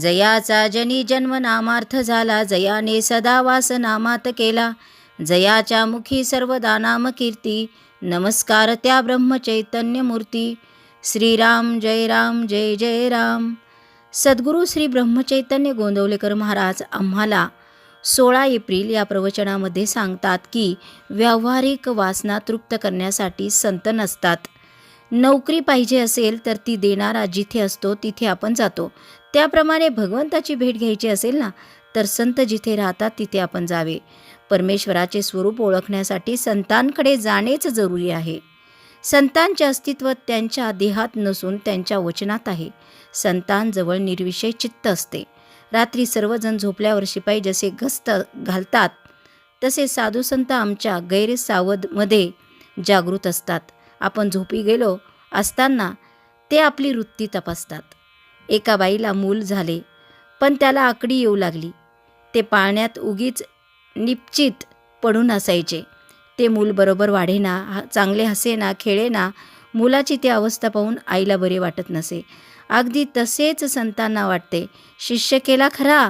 जयाचा जनी जन्म नामार्थ झाला जयाने सदा वास नामात केला. जयाच्या मुखी सर्वदा नाम कीर्ती नमस्कार त्या ब्रह्मचैतन्य मूर्ती श्रीराम जय राम जय जय राम. सद्गुरू श्री ब्रह्मचैतन्य गोंदवलेकर महाराज आम्हाला सोळा एप्रिल या प्रवचनामध्ये सांगतात की व्यावहारिक वासना तृप्त करण्यासाठी संत नसतात. नोकरी पाहिजे असेल तर ती देणारा जिथे असतो तिथे आपण जातो. त्याप्रमाणे भगवंताची भेट घ्यायची असेल ना तर संत जिथे राहतात तिथे आपण जावे. परमेश्वराचे स्वरूप ओळखण्यासाठी संतांकडे जाणेच जरुरी आहे. संतांचे अस्तित्व त्यांच्या देहात नसून त्यांच्या वचनात आहे. संतांजवळ निर्विषय चित्त असते. रात्री सर्वजण झोपल्यावर शिपाई जसे गस्त घालतात तसे साधू संत आमच्या गैरसावधमध्ये जागृत असतात. आपण झोपी गेलो असताना ते आपली वृत्ती तपासतात. एका बाईला मूल झाले पण त्याला आकडी येऊ लागली. ते पाळण्यात उगीच निपचित पडून असायचे. ते मूल बरोबर वाढेना हा चांगले हसेना खेळेना मुलाची ती अवस्था पाहून आईला बरे वाटत नसे. अगदी तसेच संतांना वाटते शिष्य केला खरा.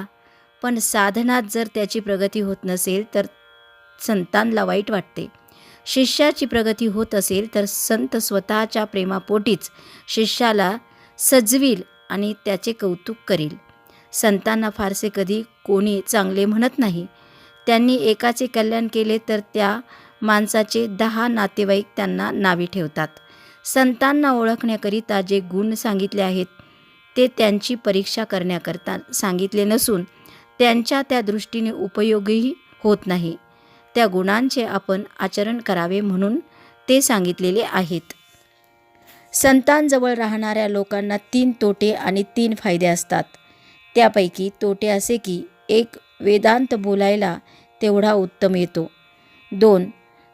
पण साधनात जर त्याची प्रगती होत नसेल तर संतांना वाईट वाटते. शिष्याची प्रगती होत असेल तर संत स्वतःच्या प्रेमापोटीच शिष्याला सजवील आणि त्याचे कौतुक करील. संतांना फारसे कधी कोणी चांगले म्हणत नाही. त्यांनी एकाचे कल्याण केले तर त्या माणसाचे दहा नातेवाईक त्यांना नावे ठेवतात. संतांना ओळखण्याकरिता जे गुण सांगितले आहेत ते त्यांची परीक्षा करण्याकरता सांगितले नसून त्यांच्या त्या दृष्टीने उपयोगही होत नाही. त्या गुणांचे आपण आचरण करावे म्हणून ते सांगितलेले आहेत. संतांजवळ राहणाऱ्या लोकांना तीन तोटे आणि तीन फायदे असतात. त्यापैकी तोटे असे की एक वेदांत बोलायला तेवढा उत्तम येतो. दोन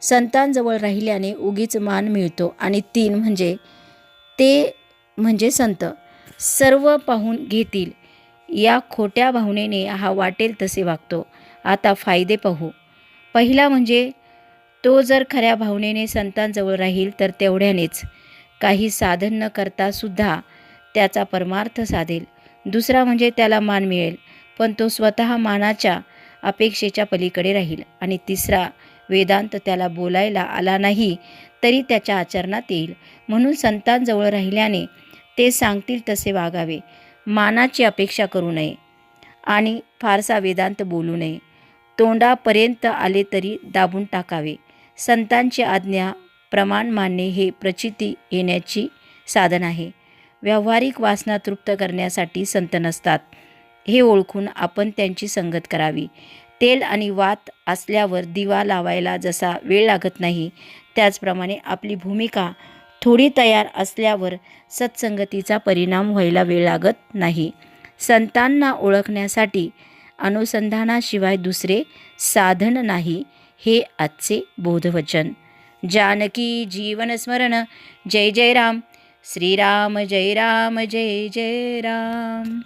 संतांजवळ राहिल्याने उगीच मान मिळतो. आणि तीन म्हणजे ते म्हणजे संत. सर्व पाहून घेतील. या खोट्या भावनेने हा वाटेल तसे वागतो. आता फायदे पाहू. पहिला म्हणजे तो जर खऱ्या भावनेने संतांजवळ राहील तर तेवढ्यानेच काही साधन न करता सुद्धा त्याचा परमार्थ साधेल. दुसरा म्हणजे त्याला मान मिळेल पण तो स्वतः मानाच्या अपेक्षेच्या पलीकडे राहील. आणि तिसरा वेदांत त्याला बोलायला आला नाही तरी त्याच्या आचरणात येईल. म्हणून संतांजवळ राहिल्याने ते सांगतील तसे वागावे. मानाची अपेक्षा करू नये आणि फारसा वेदांत बोलू नये. तोंडापर्यंत आले तरी दाबून टाकावे. संतांची आज्ञा प्रमाण मानणे हे प्रचिती येण्याची साधन आहे. व्यावहारिक वासना तृप्त करण्यासाठी संत नसतात. हे ओळखून आपण त्यांची संगत करावी. तेल आणि वात असल्यावर दिवा लावायला जसा वेळ लागत नाही त्याचप्रमाणे आपली भूमिका थोडी तयार असल्यावर सत्संगतीचा परिणाम व्हायला वेळ लागत नाही. संतांना ओळखण्यासाठी अनुसंधानाशिवाय दुसरे साधन नाही हे आजचे बोधवचन. जानकी जीवन स्मरण जय जय राम. श्रीराम जय राम जय जय राम.